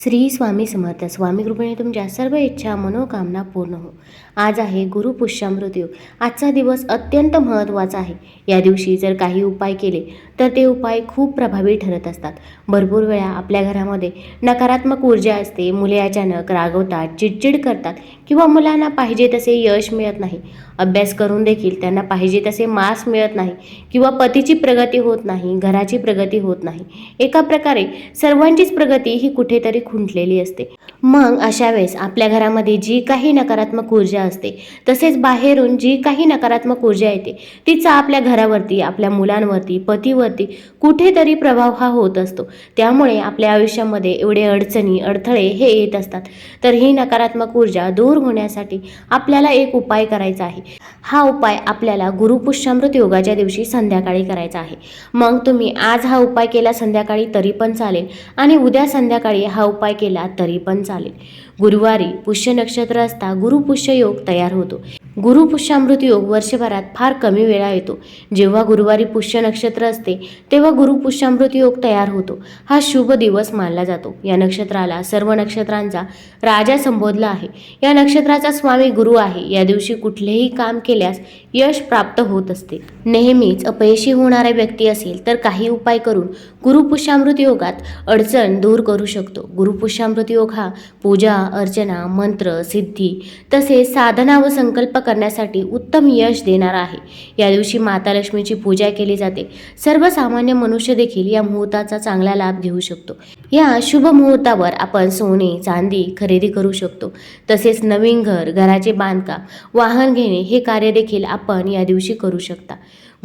श्री स्वामी समर्थ. स्वामी कृपेने तुमच्या सर्व इच्छा मनोकामना पूर्ण हो. आज आहे गुरुपुष्यामृत्यू आजचा दिवस अत्यंत महत्त्वाचा आहे. या दिवशी जर काही उपाय केले तर ते उपाय खूप प्रभावी ठरत असतात. भरपूर वेळा आपल्या घरामध्ये नकारात्मक ऊर्जा असते मुले अचानक रागवतात चिडचिड करतात किंवा मुलांना पाहिजे तसे यश मिळत नाही. अभ्यास करून देखील त्यांना पाहिजे तसे मार्क्स मिळत नाही किंवा पतीची प्रगती होत नाही घराची प्रगती होत नाही. एका प्रकारे सर्वांचीच प्रगती ही कुठेतरी खुंटलेली असते. मग अशा वेळेस आपल्या घरामध्ये जी काही नकारात्मक ऊर्जा असते तसेच बाहेरून जी काही नकारात्मक ऊर्जा येते तिचा आपल्या घरावरती आपल्या मुलांवरती पतीवरती कुठेतरी प्रभाव हा होत असतो. त्यामुळे आपल्या आयुष्यामध्ये एवढे अडचणी अडथळे हे येत असतात. तर ही नकारात्मक ऊर्जा दूर होण्यासाठी आपल्याला एक उपाय करायचा आहे. हा उपाय आपल्याला गुरुपुष्यामृत योगाच्या दिवशी संध्याकाळी करायचा आहे. मग तुम्ही आज हा उपाय केला संध्याकाळी तरी पण चालेल आणि उद्या संध्याकाळी हा उपाय केला तरी पण चालेल चालेल. गुरुवारी पुष्य नक्षत्र असता गुरुपुष्य योग तयार होतो. गुरुपुष्यामृत योग वर्षभरात फार कमी वेळा येतो. जेव्हा गुरुवारी पुष्य नक्षत्र असते तेव्हा गुरुपुष्यामृत योग तयार होतो. हा शुभ दिवस मानला जातो. या नक्षत्राला सर्व नक्षत्रांचा राजा संबोधला आहे. या नक्षत्राचा स्वामी गुरु आहे. या दिवशी कुठलेही काम केल्यास यश प्राप्त होत असते. नेहमीच अपयशी होणारा व्यक्ती असेल तर काही उपाय करून गुरुपुष्यामृत योगात अडचण दूर करू शकतो. गुरुपुष्यामृत योग हा पूजा अर्चना मंत्र सिद्धी तसेच साधना व संकल्प करण्यासाठी उत्तम यश देणार आहे. या दिवशी माता लक्ष्मीची पूजा केली जाते. सर्वसामान्य मनुष्य देखील या मुहूर्ताचा चांगला लाभ घेऊ शकतो. या शुभ मुहूर्तावर आपण सोने चांदी खरेदी करू शकतो. तसेच नवीन घर घराचे बांधकाम वाहन घेणे हे कार्य देखील आपण या दिवशी करू शकता.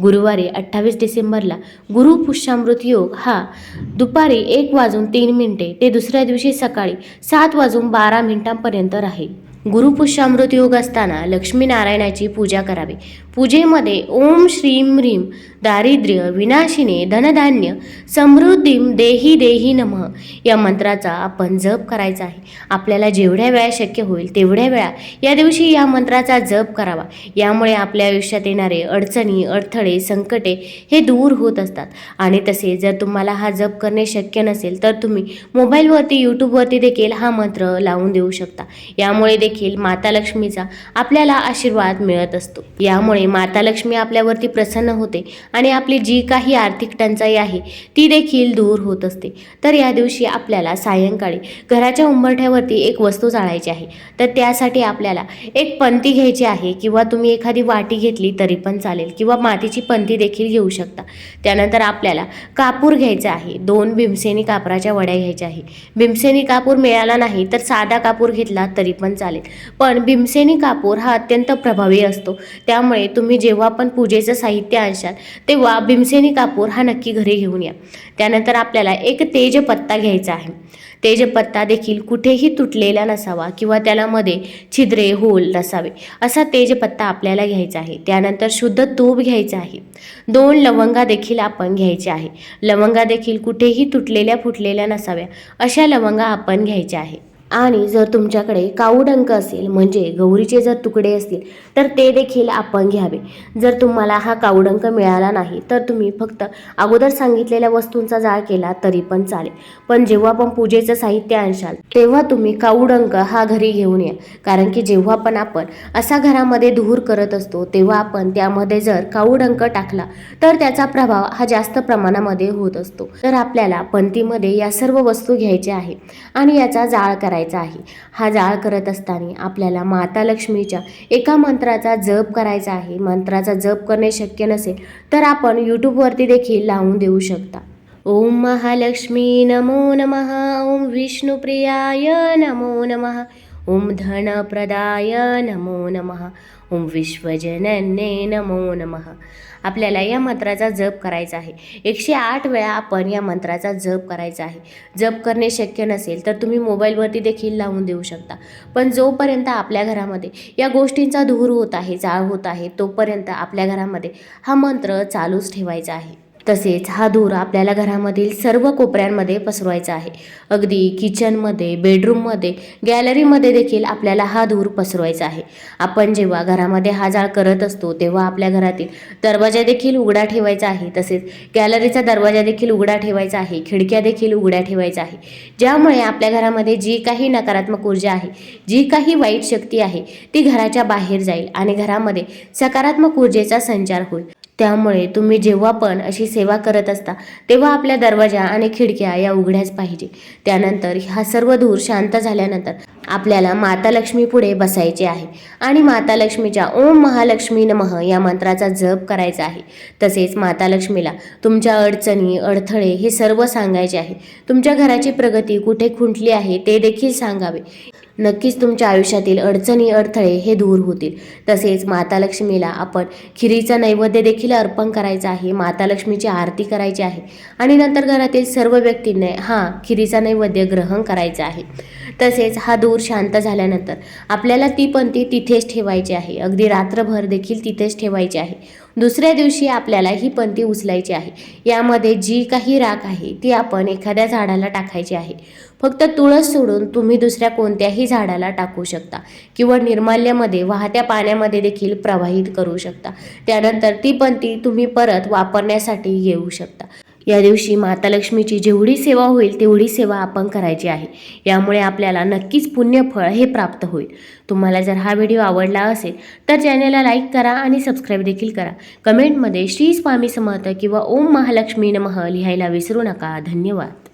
गुरुवारी अठ्ठावीस डिसेंबरला गुरु पुष्यामृत योग हा दुपारी एक वाजून तीन मिनिटे ते दुसऱ्या दिवशी सकाळी सात वाजून बारा मिनिटांपर्यंत राहील. गुरुपुष्यामृत योग असताना लक्ष्मीनारायणाची पूजा करावी. पूजेमध्ये ओम श्रीम ह्रीम दारिद्र्य विनाशिने धनधान्य समृद्धीम देही देही नमः या मंत्राचा आपण जप करायचा आहे. आपल्याला जेवढ्या वेळा शक्य होईल तेवढ्या वेळा या दिवशी या मंत्राचा जप करावा. यामुळे आपल्या आयुष्यात येणारे अडचणी अडथळे संकटे हे दूर होत असतात. आणि तसे जर तुम्हाला हा जप करणे शक्य नसेल तर तुम्ही मोबाईलवरती यूट्यूबवरती देखील हा मंत्र लावून देऊ शकता. यामुळे देखील देखील माता लक्ष्मीचा आपल्याला आशीर्वाद मिळत असतो. यामुळे माता लक्ष्मी आपल्यावरती प्रसन्न होते आणि आपली जी काही आर्थिक टंचाई आहे ती देखील दूर होत असते. तर या दिवशी आपल्याला सायंकाळी घराच्या उंबरठ्यावरती एक वस्तू जाळायची आहे. तर त्यासाठी आपल्याला एक पंती घ्यायची आहे किंवा तुम्ही एखादी वाटी घेतली तरी पण चालेल किंवा मातीची पंती देखील घेऊ शकता. त्यानंतर आपल्याला कापूर घ्यायचा आहे. दोन भीमसेनी कापराच्या वड्या घ्यायच्या आहे. भीमसेनी कापूर मिळाला नाही तर साधा कापूर घेतला तरी पण चालेल. पण भीमसेनी कापूर हा अत्यंत प्रभावी असतो. त्यामुळे तुम्ही जेव्हा पण पूजेचं साहित्य आणशाल तेव्हा भीमसेनी कापूर हा नक्की घरी घेऊन या. त्यानंतर आपल्याला एक तेजपत्ता घ्यायचा आहे. तेजपत्ता देखील कुठेही तुटलेला नसावा किंवा त्याला मध्ये छिद्रे होल नसावे असा तेजपत्ता आपल्याला घ्यायचा आहे. त्यानंतर शुद्ध तूप घ्यायचं आहे. दोन लवंगा देखील आपण घ्यायचे आहे. लवंगा देखील कुठेही तुटलेल्या फुटलेल्या नसाव्या अशा लवंगा आपण घ्यायच्या आहे. आणि जर तुमच्याकडे काऊडंक असेल म्हणजे गौरीचे जर तुकडे असतील तर ते देखील आपण घ्यावे. जर तुम्हाला हा काऊडंक मिळाला नाही तर तुम्ही फक्त अगोदर सांगितलेल्या वस्तूंचा जाळ केला तरी पण चालेल. पण जेव्हा पण पूजेचं साहित्य आणशाल तेव्हा तुम्ही काऊडंक हा घरी घेऊन या. कारण की जेव्हा पण आपण असा घरामध्ये धूर करत असतो तेव्हा आपण त्यामध्ये जर काऊडंक टाकला तर त्याचा प्रभाव हा जास्त प्रमाणामध्ये होत असतो. तर आपल्याला पंथीमध्ये या सर्व वस्तू घ्यायच्या आहे आणि याचा जाळ करायचा. आहे. हा जाळ करत असताना आपल्याला माता लक्ष्मीच्या एका मंत्राचा जप करायचा आहे. मंत्राचा जप करणे शक्य नसेल तर आपण यूट्यूबवरती देखील लावून देऊ शकता. ओम महालक्ष्मी नमो नमः. ओम विष्णुप्रियाय नमो नमः. ओम धनप्रदाय नमो नमः. ओम विश्वजनने नमो नमः. आपल्याला या मंत्राचा जप करायचा आहे. एकशे आठ वेळा आपण या मंत्राचा जप करायचा आहे. जप करणे शक्य नसेल तर तुम्ही मोबाईलवरती देखील लावून देऊ शकता. पण जोपर्यंत आपल्या घरामध्ये या गोष्टींचा धूर होत आहे जाळ होत आहे तोपर्यंत आपल्या घरामध्ये हा मंत्र चालूच ठेवायचा आहे. तसेच हा धूर आपल्याला घरामधील सर्व कोपऱ्यांमध्ये पसरवायचा आहे. अगदी किचनमध्ये बेडरूममध्ये गॅलरीमध्ये देखील आपल्याला हा धूर पसरवायचा आहे. आपण जेव्हा घरामध्ये हा जाळ करत असतो तेव्हा आपल्या घरातील दरवाजा देखील उघडा ठेवायचा आहे. तसेच गॅलरीचा दरवाजा देखील उघडा ठेवायचा आहे. खिडक्या देखील उघड्या ठेवायचा आहे. ज्यामुळे आपल्या घरामध्ये जी काही नकारात्मक ऊर्जा आहे जी काही वाईट शक्ती आहे ती घराच्या बाहेर जाईल आणि घरामध्ये सकारात्मक ऊर्जेचा संचार होईल. त्यामुळे तुम्ही जेव्हा पण अशी सेवा करत असता तेव्हा आपल्या दरवाजा आणि खिडक्या या उघड्याच पाहिजे. त्यानंतर हा सर्व धूर शांत झाल्यानंतर आपल्याला माता लक्ष्मी पुढे बसायचे आहे. आणि माता लक्ष्मीच्या ओम महालक्ष्मी नमः या मंत्राचा जप करायचा आहे. तसेच माता लक्ष्मीला तुमच्या अडचणी अडथळे हे सर्व सांगायचे आहे. तुमच्या घराची प्रगती कुठे खुंटली आहे ते देखील सांगावे. नक्कीच तुमच्या आयुष्यातील अडचणी अडथळे हे दूर होतील. तसेच माता लक्ष्मीला आपण खिरीचा नैवेद्य देखील अर्पण करायचा आहे माता लक्ष्मीची आरती करायची आहे. आणि नंतर घरातील सर्व व्यक्तींनी हा खिरीचा नैवेद्य ग्रहण करायचा आहे. तसेच हा धूर शांत झाल्यानंतर आपल्याला ती पंथी तिथेच ठेवायची आहे. अगदी रात्रभर देखील तिथेच ठेवायची आहे. दुसऱ्या दिवशी आपल्याला ही पंथी उचलायची आहे. यामध्ये जी काही राख आहे ती आपण एखाद्या झाडाला टाकायची आहे. फक्त तुळस सोडून तुम्ही दुसऱ्या कोणत्याही झाडाला टाकू शकता किंवा निर्माल्यामध्ये वाहत्या पाण्यामध्ये देखील प्रवाहित करू शकता. त्यानंतर ती पंथी तुम्ही परत वापरण्यासाठी घेऊ शकता. या दिवशी माता लक्ष्मीची जेवढी सेवा होईल तेवढी सेवा आपण करायची आहे. यामुळे आपल्याला नक्कीच पुण्यफळ हे प्राप्त होईल. तुम्हाला जर हा व्हिडिओ आवडला असेल तर चॅनलला लाईक करा आणि सबस्क्राईब देखील करा. कमेंटमध्ये श्री स्वामी समर्थ किंवा ओम महालक्ष्मी नमः लिहायला विसरू नका. धन्यवाद.